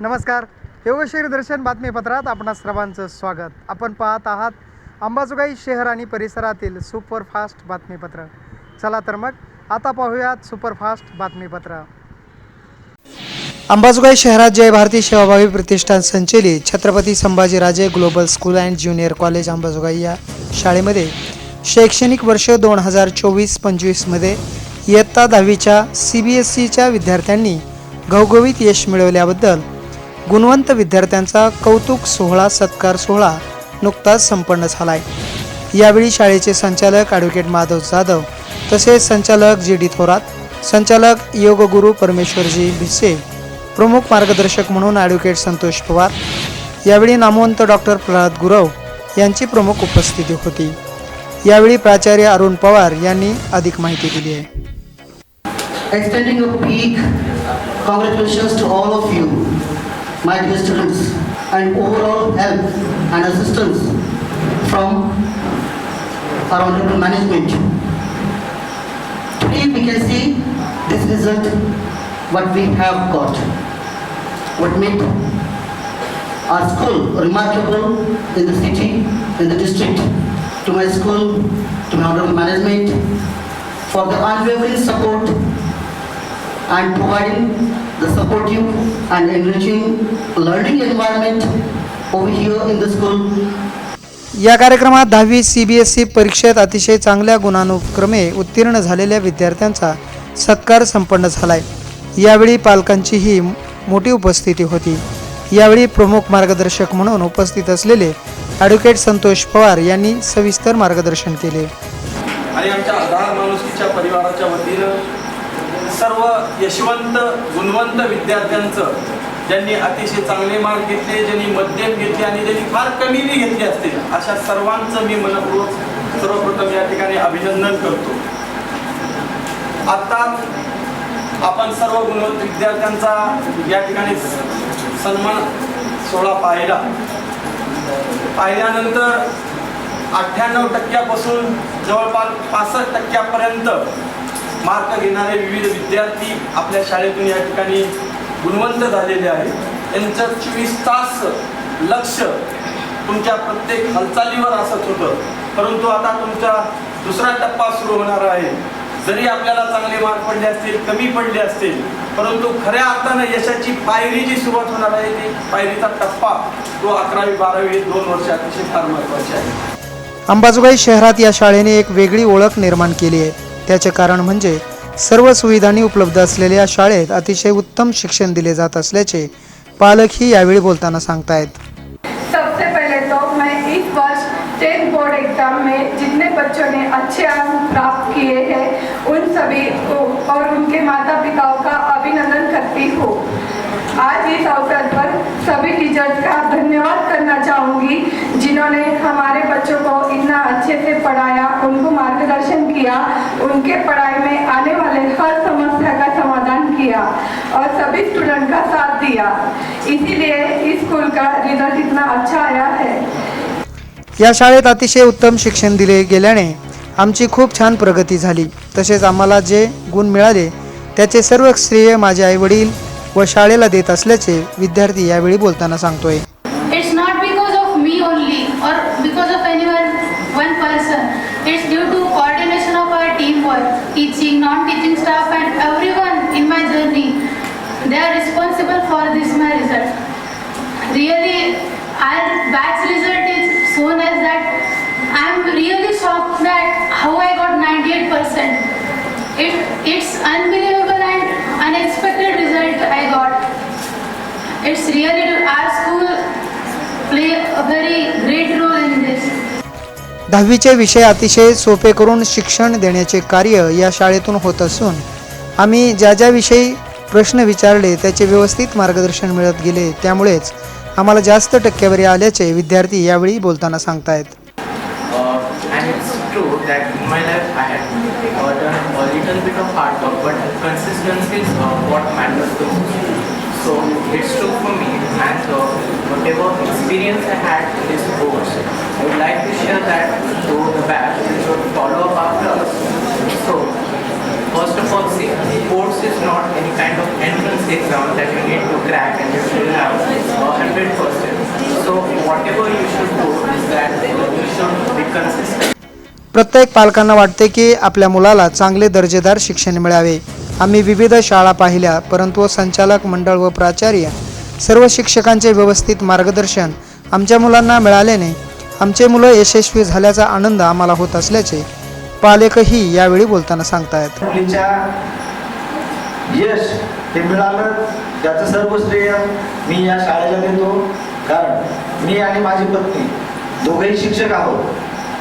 नमस्कार. योगश्री दर्शन बातमीपत्रात आपणा सर्वांचं स्वागत. आपण पाहत आहात अंबाजोगाई शहर आणि परिसरातील सुपरफास्ट बातमीपत्र. चला तर मग आता पाहूयात सुपरफास्ट बातमीपत्र. अंबाजोगाई शहरात जय भारती सेवाभावी प्रतिष्ठान संचलित Chhatrapati Sambhajiraje global school and junior college Ambajogai या शाळेमध्ये शैक्षणिक वर्ष दोन हजार चोवीस पंचवीसमध्ये इयत्ता दहावीच्या सी बी एस सीच्या विद्यार्थ्यांनी घवघवीत यश मिळवल्याबद्दल गुणवंत विद्यार्थ्यांचा कौतुक सोहळा सत्कार सोहळा नुकताच संपन्न झाला आहे यावेळी शाळेचे संचालक ॲडव्होकेट माधव जाधव तसेच संचालक जी डी थोरात संचालक योगगुरू परमेश्वरजी भिसे प्रमुख मार्गदर्शक म्हणून ॲडव्होकेट संतोष पवार यावेळी नामवंत डॉक्टर प्रल्हाद गुरव यांची प्रमुख उपस्थिती होती. यावेळी प्राचार्य अरुण पवार यांनी अधिक माहिती दिली आहे. Extending a big congratulations to all of you, my dear students, and overall help and assistance from our honorable management. Today we can see this result, what we have got, what made our school remarkable in the city, in the district. To my school, to my honorable management, for the unwavering support and providing the supportive and enriching learning environment over here in the school. या कार्यक्रमात दहावी C B S C परीक्षेत अतिशय चांगल्या गुणानुक्रमे उत्तीर्ण झालेल्या विद्यार्थ्यांचा सत्कार संपन्न झालाय. यावेळी पालकांचीही मोठी उपस्थिती होती. यावेळी प्रमुख मार्गदर्शक म्हणून उपस्थित असलेले ॲडव्होकेट संतोष पवार यांनी सविस्तर मार्गदर्शन केले. आणि आमच्या आधार माणुसकीच्या परिवाराच्या वतीनं सर्व यशवंत गुणवंत विद्यार्थ्यांचं ज्यांनी अतिशय चांगले मार्क घेतले ज्यांनी मध्यम घेतले आणि ज्यांनी फार कमीने घेतले असतील अशा सर्वांचं मी मनपूर्वक सर्वप्रथम या ठिकाणी अभिनंदन करतो. आता आपण सर्व गुणवंत विद्यार्थ्यांचा या ठिकाणी सन्मान सोहळा पाहिला. पाहिल्यानंतर अठ्ठ्याण्णव टक्क्यापासून जवळपास पासष्ट टक्क्यापर्यंत मार्क घेणारे विविध विद्यार्थी आपल्या शाळेतून या ठिकाणी गुणवंत झालेले आहेत. त्यांचं चोवीस तास लक्ष तुमच्या प्रत्येक हालचालीवर असत होतं. परंतु आता तुमचा दुसरा टप्पा सुरू होणार आहे. जरी आपल्याला चांगले मार्क पडले असतील कमी पडले असतील परंतु खऱ्या अर्थानं यशाची पायरी जी सुरुवात होणार आहे ती पायरीचा टप्पा तो अकरावी बारावी हे दोन वर्ष अतिशय फार महत्त्वाचे आहे. अंबाजोगाई शहरात या शाळेने एक वेगळी ओळख निर्माण केली आहे. त्याचे कारण म्हणजे सर्व सुविधांनी उपलब्ध असलेल्या शाळेत अतिशय उत्तम शिक्षण दिले जात असल्याचे पालकही यावेळी बोलताना सांगतायत. सबसे पहले तो मैं इस वर्ष टेंथ बोर्ड एग्जाम में जितने बच्चों ने अच्छे अंक प्राप्त किए हैं उन सभी को और उनके माता पिताओं का अभिनंदन करती हूँ। आज इस अवसर पर सभी टीचर्स का धन्यवाद चाहूँगी जिन्होंने हमारे बच्चों को इतना अच्छे से पढ़ाया उनको मार्गदर्शन किया उनके पढ़ाई में आने वाले हर समस्या का समाधान किया और सभी स्टूडेंट का साथ दिया। इसीलिए इस स्कूल का रिजल्ट इतना अच्छा आया है। या शाळेत अतिशय उत्तम शिक्षण दिले गेल्याने आमची खूप छान प्रगती झाली. तसेच आम्हाला जे गुण मिळाले त्याचे सर्व श्रेय माझे आईवडील व शाळेला देत असल्याचे विद्यार्थी यावेळी बोलताना सांगतोय. Or because of anyone, one person. It's due to coordination of our teamwork, teaching, non-teaching staff and everyone in my journey. They are responsible for this my result. Really, our batch result is so nice that I am really shocked that how I got 98%. It, it's unbelievable and unexpected result I got. It's really our school play a very great role in this. दहावीचे विषय अतिशय सोपे करून शिक्षण देण्याचे कार्य या शाळेतून होत असून आम्ही ज्या ज्या विषयी प्रश्न विचारले त्याचे व्यवस्थित मार्गदर्शन मिळत गेले त्यामुळेच आम्हाला जास्त टक्केवारी आल्याचे विद्यार्थी यावेळी बोलताना सांगतायत Uh, and it's true that in my life I had uh, done a little bit of hard work, but consistency is uh, what matters the most. So it's true for me, and uh, whatever experience I had in this course, I would like to share that to the batch which would follow up after us. So First of all, see, sports is not any kind of entrance exam that you need to crack and you should have hundred percent. So whatever you should do is that you should be consistent. प्रत्येक पालकांना वाटते की आपल्या मुलाला चांगले दर्जेदार शिक्षण मिळावे. आम्ही विविध शाळा पाहिल्या परंतु संचालक मंडळ व प्राचार्य सर्व शिक्षकांचे व्यवस्थित मार्गदर्शन आमच्या मुलांना मिळाल्याने आमचे मुलं यशस्वी झाल्याचा आनंद आम्हाला होत असल्याचे पालकही यावेळी बोलताना सांगतायत. यश हे मिळालं त्याचं सर्व श्रेय मी या शाळेला देतो. कारण मी आणि माझी पत्नी दोघेही शिक्षक आहोत.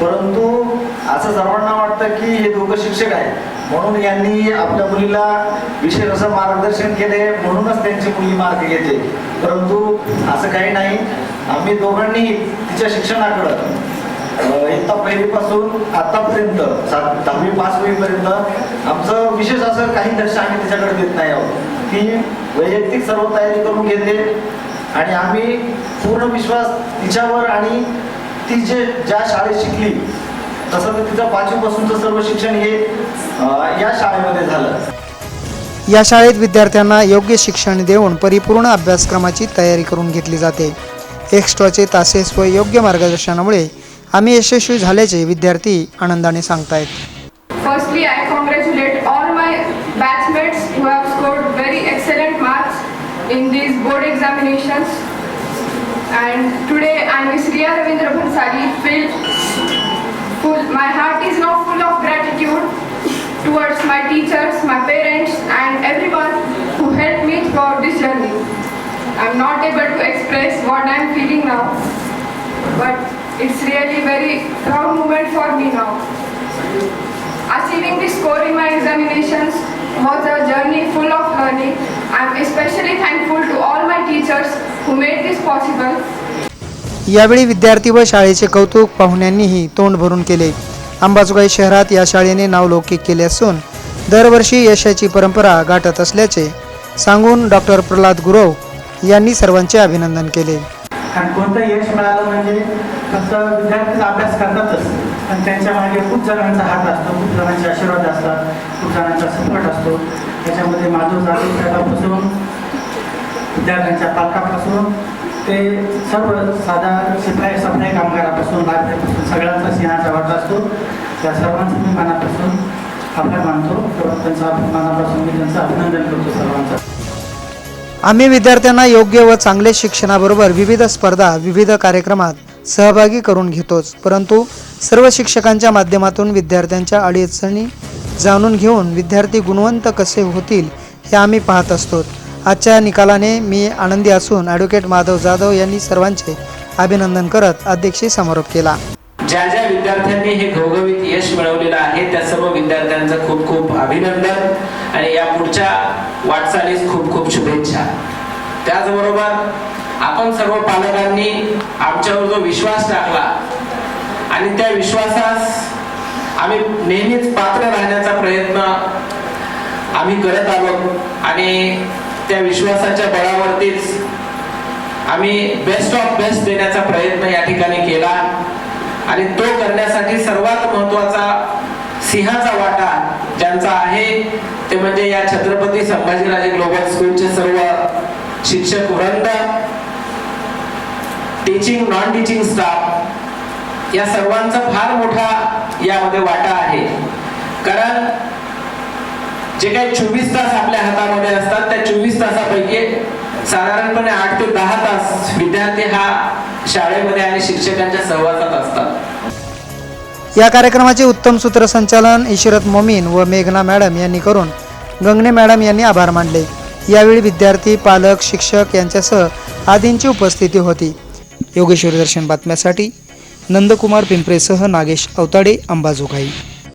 परंतु असं सर्वांना वाटतं की हे दोघं शिक्षक आहेत. म्हणून यांनी आपल्या मुलीला विशेष असं मार्गदर्शन केले म्हणूनच त्यांची मुली मार्ग घेते परंतु असं काही नाही. आम्ही दोघांनी तिच्या शिक्षणाकडं अ, इयत्ता पहिलीपासून आतापर्यंत सात दहावी पाच होईपर्यंत आमचं विशेष असं काही लक्ष आम्ही तिच्याकडे देत नाही आहोत. ती वैयक्तिक सर्व तयारी करून घेते. आणि आम्ही पूर्ण विश्वास तिच्यावर आणि ती जे ज्या शाळेत शिकली तसं तर तिचं पाचवीपासूनचं सर्व शिक्षण हे अ, या शाळेमध्ये झालं. या शाळेत विद्यार्थ्यांना योग्य शिक्षण देऊन परिपूर्ण अभ्यासक्रमाची तयारी करून घेतली जाते. एक्स्ट्राचे तासेस व योग्य मार्गदर्शनामुळे आम्ही यशस्वी झाल्याचे विद्यार्थी आनंदाने सांगतायत. Firstly, I congratulate all my batchmates who have scored very excellent marks in these board examinations. And today I, Miss Riya Ravindra Bhansali, feel full. My heart is now full of gratitude towards my teachers, my parents, and everyone who helped me throughout this journey. I'm not able to express what I'm feeling now, but it's really very proud moment for me now. Achieving this score in my examinations was a journey full of learning. I'm especially thankful to all my teachers who made this possible. यावेळी विद्यार्थी व शाळेचे कौतुक पाहुण्यांनीही तोंड भरून केले अंबाजोगाई शहरात या शाळेने नावलौकिक केले असून दरवर्षी यशाची परंपरा गाठत असल्याचे सांगून डॉक्टर प्रल्हाद गुरव यांनी सर्वांचे अभिनंदन केले आणि कोणतं यश मिळालं म्हणजे फक्त विद्यार्थी अभ्यास करतातच. पण त्यांच्या मागे खूप जणांचा हात असतो खूप जणांचे आशीर्वाद असतात खूप जणांचा सपोर्ट असतो. त्याच्यामध्ये माधव जाधव साहेबापासून विद्यार्थ्यांच्या पालकापासून ते सर्व साधा शिपाई सफाई कामगारापासून लायब्ररीपासून सगळ्यांचा सिंहाचा वाटा असतो. त्या सर्वांचा मी मनापासून आभार मानतो. किंवा त्यांचा मनापासून मी त्यांचं अभिनंदन करतो सर्वांचा. आम्ही विद्यार्थ्यांना योग्य व चांगले शिक्षणाबरोबर विविध स्पर्धा विविध कार्यक्रमात सहभागी करून घेतोच. परंतु सर्व शिक्षकांच्या माध्यमातून विद्यार्थ्यांच्या अडचणी जाणून घेऊन विद्यार्थी गुणवंत कसे होतील हे आम्ही पाहत असतो. आजच्या निकालाने मी आनंदी असून ॲडव्होकेट माधव जाधव यांनी सर्वांचे अभिनंदन करत अध्यक्षी समारोप केला. ज्या ज्या विद्यार्थ्यांनी हे घवघवीत यश मिळवलेलं आहे त्या सर्व विद्यार्थ्यांचं खूप खूप अभिनंदन. वाटचालीस खूप खूप शुभेच्छा. त्याचबरोबर आपण सर्व पालकांनी आमच्यावर जो विश्वास टाकला आणि त्या विश्वासास आम्ही नेहमीच पात्र राहण्याचा प्रयत्न आम्ही करत आलो आणि त्या विश्वासाच्या बळावरतीच आम्ही बेस्ट ऑफ बेस्ट देण्याचा प्रयत्न या ठिकाणी केला. आणि तो करण्यासाठी सर्वात महत्त्वाचा सिंहाचा वाटा ज्यांचा आहे ते म्हणजे या छत्रपती संभाजीराजे ग्लोबल स्कूलचे सर्व शिक्षक वृंद टीचिंग नॉन टीचिंग स्टाफ या सर्वांचा फार मोठा यामध्ये वाटा आहे. कारण जे काही चोवीस तास आपल्या हातामध्ये असतात त्या चोवीस तासापैकी साधारणपणे आठ ते दहा तास विद्यार्थी हा शाळेमध्ये आणि शिक्षकांच्या सहवासात असतात. या कार्यक्रमाचे उत्तम सूत्रसंचालन इशरत मोमीन व मेघना मॅडम यांनी करून गंगणे मॅडम यांनी आभार मानले. यावेळी विद्यार्थी पालक शिक्षक यांच्यासह आदींची उपस्थिती होती. योगेश्वरी दर्शन बातम्यासाठी नंदकुमार पिंपरेसह नागेश अवताडे अंबाजोगाई.